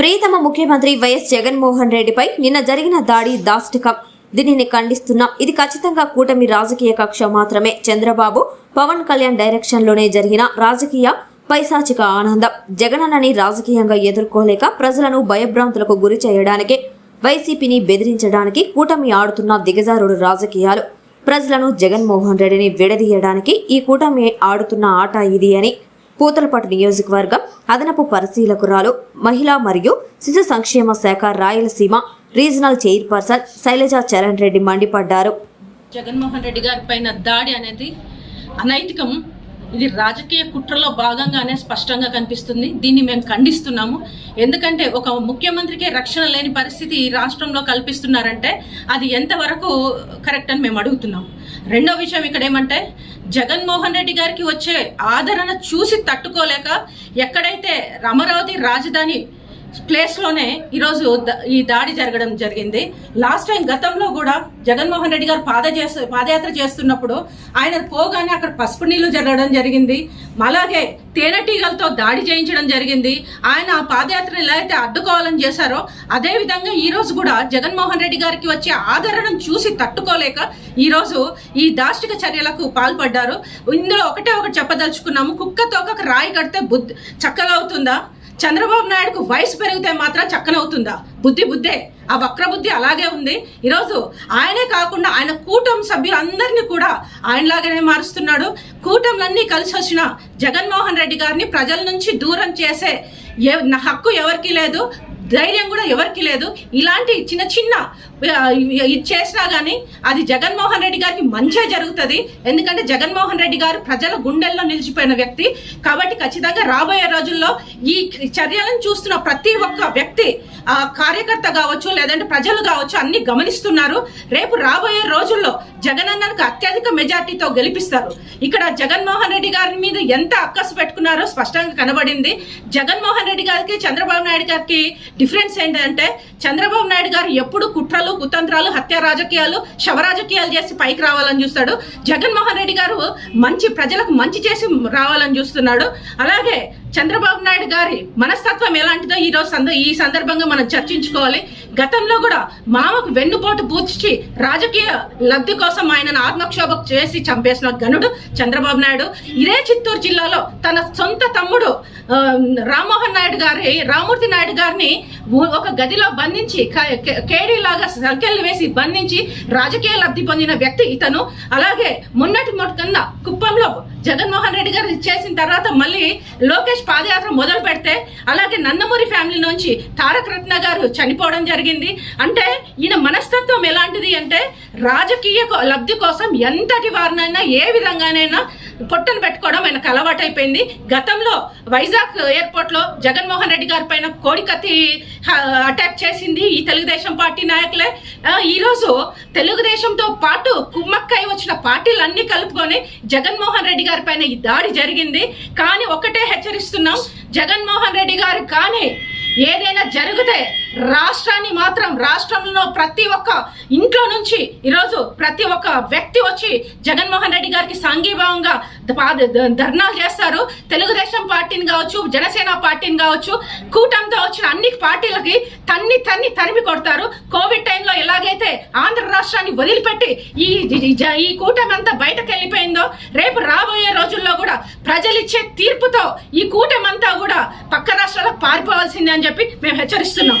ప్రీతమ ముఖ్యమంత్రి వైఎస్ జగన్మోహన్ రెడ్డిపై నిన్న జరిగిన దాడి దాష్టికం. దీనిని ఖండిస్తున్నాం ఇది ఖచ్చితంగా కూటమి రాజకీయ కక్ష మాత్రమే. చంద్రబాబు పవన్ కళ్యాణ్ డైరెక్షన్లోనే జరిగిన రాజకీయ పైశాచిక ఆనందం. జగనన్నని రాజకీయంగా ఎదుర్కోలేక ప్రజలను భయభ్రాంతులకు గురి చేయడానికి వైసీపీని బెదిరించడానికి కూటమి ఆడుతున్న దిగజారుడు రాజకీయాలు. ప్రజలను జగన్మోహన్ రెడ్డిని విడదీయడానికి ఈ కూటమి ఆడుతున్న ఆట ఇది అని పూతలపాటు నియోజకవర్గం అదనపు పరిశీలకురాలు మహిళా మరియు శిశు సంక్షేమ శాఖ రాయలసీమ రీజనల్ చైర్పర్సన్ శైలజ చరణ్ రెడ్డి మండిపడ్డారు. జగన్మోహన్ రెడ్డి గారి పైన దాడి అనేది అనైతికం. ఇది రాజకీయ కుట్రలో భాగంగానే స్పష్టంగా కనిపిస్తుంది. దీన్ని మేము ఖండిస్తున్నాము. ఎందుకంటే ఒక ముఖ్యమంత్రికి రక్షణ లేని పరిస్థితి ఈ రాష్ట్రంలో కల్పిస్తున్నారంటే అది ఎంతవరకు కరెక్ట్ అని మేము అడుగుతున్నాం రెండో విషయం ఇక్కడ ఏమంటే జగన్మోహన్ రెడ్డి గారికి వచ్చే ఆదరణ చూసి తట్టుకోలేక ఎక్కడైతే అమరావతి రాజధాని ప్లేస్లోనే ఈరోజు ఈ దాడి జరగడం జరిగింది. లాస్ట్ టైం గతంలో కూడా జగన్మోహన్ రెడ్డి గారు పాద చేస్తూ పాదయాత్ర చేస్తున్నప్పుడు ఆయన పోగానే అక్కడ పసుపు నీళ్ళు జరగడం జరిగింది. అలాగే తేనెటీగలతో దాడి చేయించడం జరిగింది. ఆయన ఆ పాదయాత్రను ఎలా అయితే అడ్డుకోవాలని చేశారో అదేవిధంగా ఈరోజు కూడా జగన్మోహన్ రెడ్డి గారికి వచ్చే ఆదరణను చూసి తట్టుకోలేక ఈరోజు ఈ దాష్టిక చర్యలకు పాల్పడ్డారు. ఇందులో ఒకటే ఒకటి చెప్పదలుచుకున్నాము. కుక్క తోకకు రాయి కడితే బుద్ధి చక్కగా అవుతుందా? చంద్రబాబు నాయుడుకు వయసు పెరిగితే మాత్రం చక్కనవుతుందా బుద్ధి బుద్ధే. ఆ వక్రబుద్ధి అలాగే ఉంది. ఈరోజు ఆయనే కాకుండా ఆయన కూటమి సభ్యులందరినీ కూడా ఆయనలాగానే మారుస్తున్నాడు. కూటములన్నీ కలిసి వచ్చిన జగన్మోహన్ రెడ్డి గారిని ప్రజల నుంచి దూరం చేసే ఎ- నా హక్కు ఎవరికీ లేదు ధైర్యం కూడా ఎవరికి లేదు. ఇలాంటి చిన్న చిన్న ఇచ్చేసినా ఇది చేసినా కానీ అది జగన్మోహన్ రెడ్డి గారికి మంచిగా జరుగుతుంది. ఎందుకంటే జగన్మోహన్ రెడ్డి గారు ప్రజల గుండెల్లో నిలిచిపోయిన వ్యక్తి. కాబట్టి ఖచ్చితంగా రాబోయే రోజుల్లో ఈ చర్యలను చూస్తున్న ప్రతి ఒక్క వ్యక్తి ఆ కార్యకర్త కావచ్చు లేదంటే ప్రజలు కావచ్చు అన్ని గమనిస్తున్నారు. రేపు రాబోయే రోజుల్లో జగనన్నకు అత్యధిక మెజార్టీతో గెలిపిస్తారు. ఇక్కడ జగన్మోహన్ రెడ్డి గారి మీద ఎంత అక్కసు పెట్టుకున్నారో స్పష్టంగా కనబడింది. జగన్మోహన్ రెడ్డి గారికి చంద్రబాబు నాయుడు గారికి డిఫరెన్స్ ఏంటంటే చంద్రబాబు నాయుడు గారు ఎప్పుడు కుట్రలు కుతంత్రాలు హత్య రాజకీయాలు శవ రాజకీయాలు చేసి పైకి రావాలని చూస్తాడు. జగన్మోహన్ రెడ్డి గారు మంచి ప్రజలకు మంచి చేసి రావాలని చూస్తున్నాడు. అలాగే చంద్రబాబు నాయుడు గారి మనస్తత్వం ఎలాంటిదో ఈ రోజు ఈ సందర్భంగా మనం చర్చించుకోవాలి. గతంలో కూడా మామకు వెన్నుపోటు పూర్చి రాజకీయ లబ్ధి కోసం ఆయనను ఆత్మక్షోభ చేసి చంపేసిన గనుడు చంద్రబాబు నాయుడు. ఇదే చిత్తూరు జిల్లాలో తన సొంత తమ్ముడు రామ్మోహన్ నాయుడు గారి రామూర్తి నాయుడు గారిని ఒక గదిలో బంధించి కేడీ లాగా సంఖ్యలు వేసి బంధించి రాజకీయ లబ్ధి పొందిన వ్యక్తి ఇతను. అలాగే మొన్నటి మొట్టకన్న కుప్పంలో జగన్మోహన్ రెడ్డి గారు చేసిన తర్వాత మళ్ళీ లోకేష్ పాదయాత్ర మొదలు పెడితే అలాగే నందమూరి ఫ్యామిలీ నుంచి తారక రత్న గారు చనిపోవడం జరిగింది. అంటే ఈయన మనస్ అంటే రాజకీయ లబ్ధి కోసం ఎంతటి వారినైనా ఏ విధంగానైనా పొట్టను పెట్టుకోవడం ఆయనకు అలవాటైపోయింది. గతంలో వైజాగ్ ఎయిర్పోర్ట్లో జగన్మోహన్ రెడ్డి గారి పైన కోడికత్తి అటాక్ చేసింది ఈ తెలుగుదేశం పార్టీ నాయకులే. ఈరోజు తెలుగుదేశంతో పాటు కుమ్మక్కై వచ్చిన పార్టీలన్నీ కలుపుకొని జగన్మోహన్ రెడ్డి గారి పైన ఈ దాడి జరిగింది. కానీ ఒక్కటే హెచ్చరిస్తున్నాం జగన్మోహన్ రెడ్డి గారు కానీ ఏదైనా జరిగితే రాష్ట్రాన్ని మాత్రం రాష్ట్రంలో ప్రతి ఒక్క ఇంట్లో నుంచి ఈరోజు ప్రతి ఒక్క వ్యక్తి వచ్చి జగన్మోహన్ రెడ్డి గారికి సాంఘీభావంగా ద- ధర్నాలు చేస్తారు. తెలుగుదేశం పార్టీని కావచ్చు జనసేన పార్టీని కావచ్చు కూటమితో వచ్చిన అన్ని పార్టీలకి తన్ని తన్ని తరిమి కొడతారు. కోవిడ్ టైంలో ఎలాగైతే ఆంధ్ర రాష్ట్రాన్ని వదిలిపెట్టి ఈ జ- ఈ కూటమి అంతా బయటకు వెళ్ళిపోయిందో రేపు రాబోయే రోజుల్లో కూడా ప్రజలిచ్చే తీర్పుతో ఈ కూటమి అంతా కూడా పక్క రాష్ట్రాలకు పారిపోవాల్సిందే అని చెప్పి మేము హెచ్చరిస్తున్నాం.